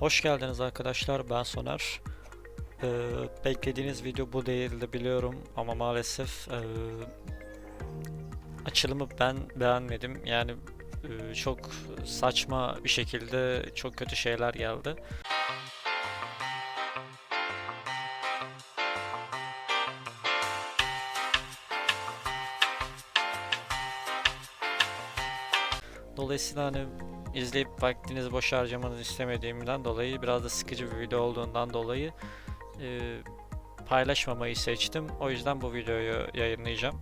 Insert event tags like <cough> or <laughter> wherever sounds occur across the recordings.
Hoş geldiniz arkadaşlar. Ben Soner. Ee, beklediğiniz video bu değildi biliyorum ama maalesef ee, açılımı ben beğenmedim. Yani ee, çok saçma bir şekilde çok kötü şeyler geldi. Dolayısıyla hani izleyip vaktinizi boş harcamanızı istemediğimden dolayı biraz da sıkıcı bir video olduğundan dolayı e, paylaşmamayı seçtim. O yüzden bu videoyu yayınlayacağım.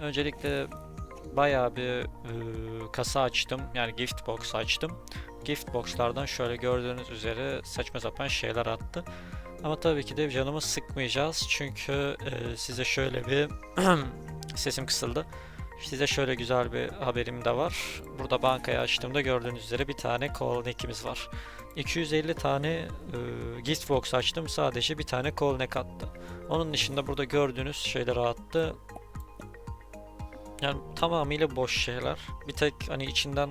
Öncelikle bayağı bir e, kasa açtım. Yani gift box açtım. Gift boxlardan şöyle gördüğünüz üzere saçma sapan şeyler attı. Ama tabii ki de canımı sıkmayacağız. Çünkü e, size şöyle bir <clears throat> sesim kısıldı. Size şöyle güzel bir haberim de var. Burada bankayı açtığımda gördüğünüz üzere bir tane call neck'imiz var. 250 tane e, gift box açtım sadece bir tane call neck attı. Onun dışında burada gördüğünüz şeyleri attı. Yani tamamıyla boş şeyler. Bir tek hani içinden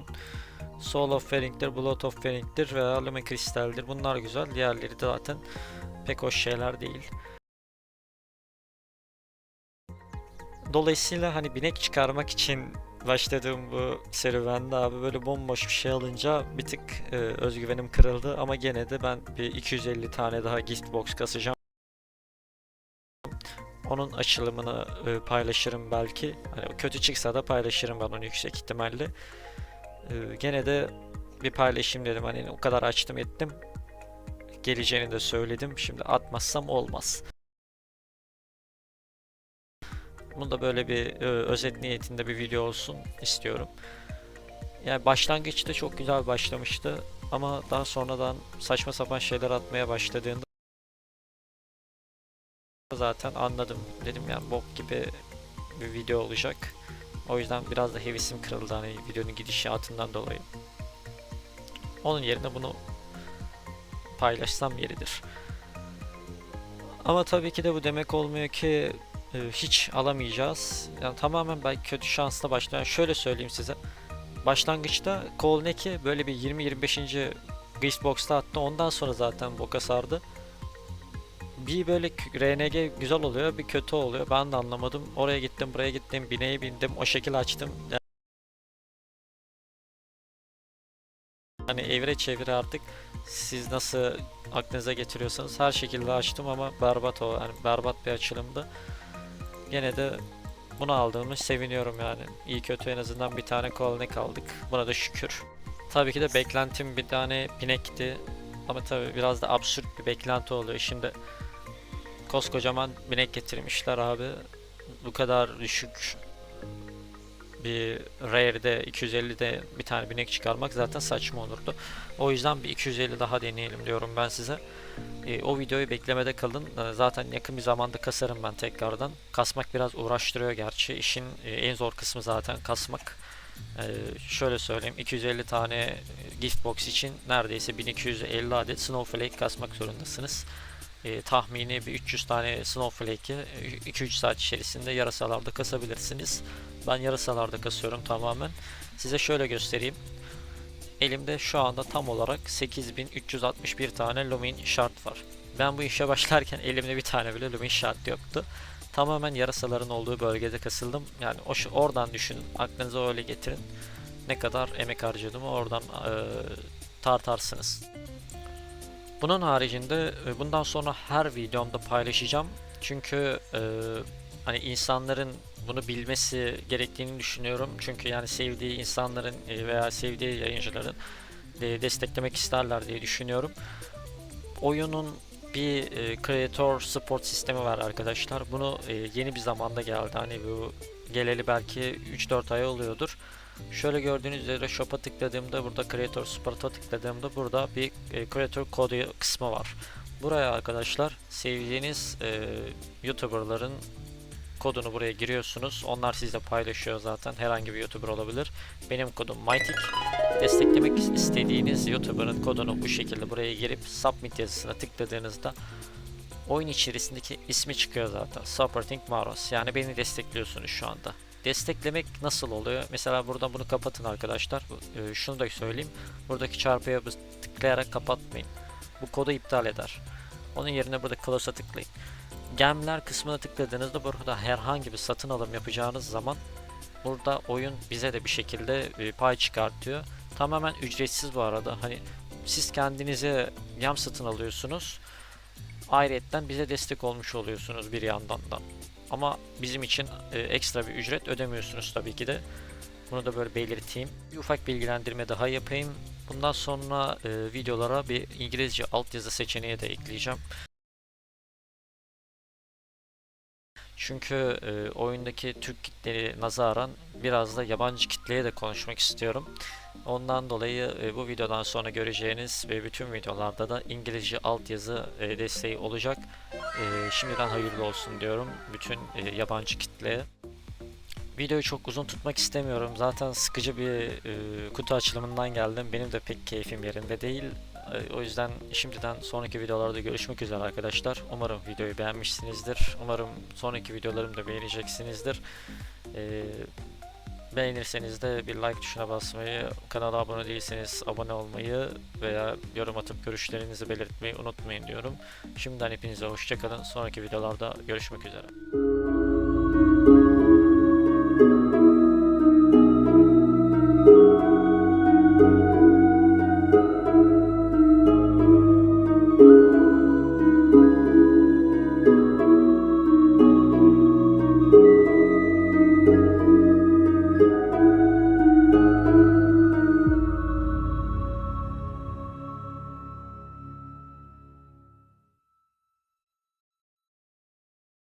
Soul of Faring'dir, Blood of Faring'dir veya Lumen Crystal'dir. Bunlar güzel. Diğerleri de zaten pek hoş şeyler değil. Dolayısıyla hani binek çıkarmak için başladığım bu serüvende abi böyle bomboş bir şey alınca bir tık e, özgüvenim kırıldı ama gene de ben bir 250 tane daha gift box kasacağım. Onun açılımını e, paylaşırım belki. Hani kötü çıksa da paylaşırım ben onu yüksek ihtimalle. E, gene de bir paylaşayım dedim. Hani o kadar açtım ettim. Geleceğini de söyledim. Şimdi atmazsam olmaz. Bunu da böyle bir e, özet niyetinde bir video olsun istiyorum. Yani başlangıçta çok güzel başlamıştı ama daha sonradan saçma sapan şeyler atmaya başladığında zaten anladım. Dedim yani bok gibi bir video olacak. O yüzden biraz da hevesim kırıldı hani videonun gidişatından dolayı. Onun yerine bunu paylaşsam yeridir. Ama tabii ki de bu demek olmuyor ki e, hiç alamayacağız. Yani tamamen belki kötü şansla başlayan. Yani şöyle söyleyeyim size. Başlangıçta Kolneki böyle bir 20-25. Greasebox'ta attı. Ondan sonra zaten boka sardı. Bir böyle RNG güzel oluyor, bir kötü oluyor. Ben de anlamadım. Oraya gittim, buraya gittim, bineğe bindim, o şekil açtım. Hani evre çevire artık siz nasıl aklınıza getiriyorsanız her şekilde açtım ama berbat o. Yani berbat bir açılımdı. Gene de bunu aldığımı seviniyorum yani. İyi kötü en azından bir tane kolnek aldık. Buna da şükür. Tabii ki de beklentim bir tane binekti. Ama tabii biraz da absürt bir beklenti oluyor. Şimdi koskocaman binek getirmişler abi. Bu kadar düşük bir Rare'de 250'de bir tane binek çıkarmak zaten saçma olurdu. O yüzden bir 250 daha deneyelim diyorum ben size. E, o videoyu beklemede kalın. E, zaten yakın bir zamanda kasarım ben tekrardan. Kasmak biraz uğraştırıyor gerçi. İşin e, en zor kısmı zaten kasmak. E, şöyle söyleyeyim 250 tane gift box için neredeyse 1250 adet snowflake kasmak zorundasınız. E, tahmini bir 300 tane snowflake'i 2-3 saat içerisinde yarasalarda kasabilirsiniz. Ben yarasalarda kasıyorum tamamen. Size şöyle göstereyim. Elimde şu anda tam olarak 8361 tane Lumin Shard var. Ben bu işe başlarken <laughs> elimde bir tane bile Lumin Shard yoktu. Tamamen yarasaların olduğu bölgede kasıldım. Yani o oradan düşünün. Aklınıza öyle getirin. Ne kadar emek harcadığımı oradan e, tartarsınız. Bunun haricinde e, bundan sonra her videomda paylaşacağım. Çünkü e, hani insanların bunu bilmesi gerektiğini düşünüyorum. Çünkü yani sevdiği insanların e, veya sevdiği yayıncıların e, desteklemek isterler diye düşünüyorum. Oyunun bir e, Creator Support sistemi var arkadaşlar. Bunu yeni bir zamanda geldi. Hani bu geleli belki 3-4 ay oluyordur. Şöyle gördüğünüz üzere shop'a tıkladığımda burada Creator Support'a tıkladığımda burada bir Creator kodu kısmı var. Buraya arkadaşlar sevdiğiniz e, YouTuber'ların kodunu buraya giriyorsunuz. Onlar sizle paylaşıyor zaten. Herhangi bir YouTuber olabilir. Benim kodum Mytik. Desteklemek istediğiniz YouTuber'ın kodunu bu şekilde buraya girip Submit yazısına tıkladığınızda oyun içerisindeki ismi çıkıyor zaten. Supporting Maros. Yani beni destekliyorsunuz şu anda. Desteklemek nasıl oluyor? Mesela buradan bunu kapatın arkadaşlar. Şunu da söyleyeyim. Buradaki çarpıya tıklayarak kapatmayın. bu kodu iptal eder. Onun yerine burada close'a tıklayın. Gemler kısmına tıkladığınızda burada herhangi bir satın alım yapacağınız zaman burada oyun bize de bir şekilde e, pay çıkartıyor. Tamamen ücretsiz bu arada. Hani siz kendinize gem satın alıyorsunuz. Ayrıyetten bize destek olmuş oluyorsunuz bir yandan da. Ama bizim için e, ekstra bir ücret ödemiyorsunuz tabii ki de. Bunu da böyle belirteyim. Bir ufak bilgilendirme daha yapayım. Bundan sonra e, videolara bir İngilizce altyazı seçeneği de ekleyeceğim. Çünkü e, oyundaki Türk kitleri nazaran biraz da yabancı kitleye de konuşmak istiyorum. Ondan dolayı e, bu videodan sonra göreceğiniz ve bütün videolarda da İngilizce altyazı e, desteği olacak. E, şimdiden hayırlı olsun diyorum bütün e, yabancı kitleye. Videoyu çok uzun tutmak istemiyorum. Zaten sıkıcı bir e, kutu açılımından geldim. Benim de pek keyfim yerinde değil. E, o yüzden şimdiden sonraki videolarda görüşmek üzere arkadaşlar. Umarım videoyu beğenmişsinizdir. Umarım sonraki videolarımı da beğeneceksinizdir. E, beğenirseniz de bir like tuşuna basmayı, kanala abone değilseniz abone olmayı veya yorum atıp görüşlerinizi belirtmeyi unutmayın diyorum. Şimdiden hepinize hoşçakalın. Sonraki videolarda görüşmek üzere.